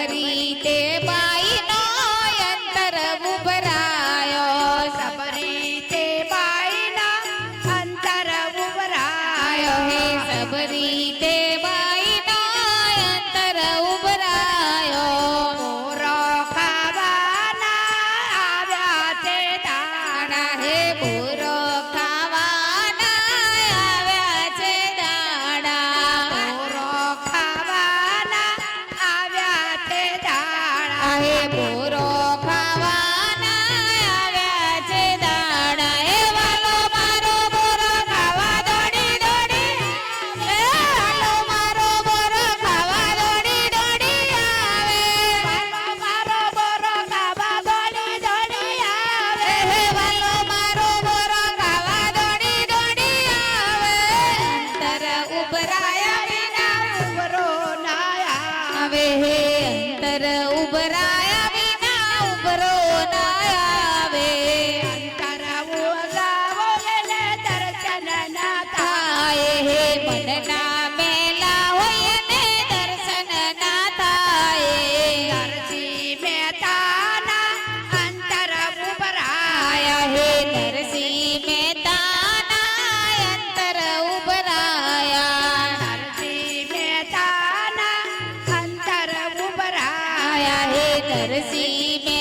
સબરી તે બાઈ નો અંતર ઉભરાયો. સબરી તે બાઈ ના અંતર ઉભરાયો. હે સબરી તે तरसी में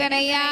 கணையா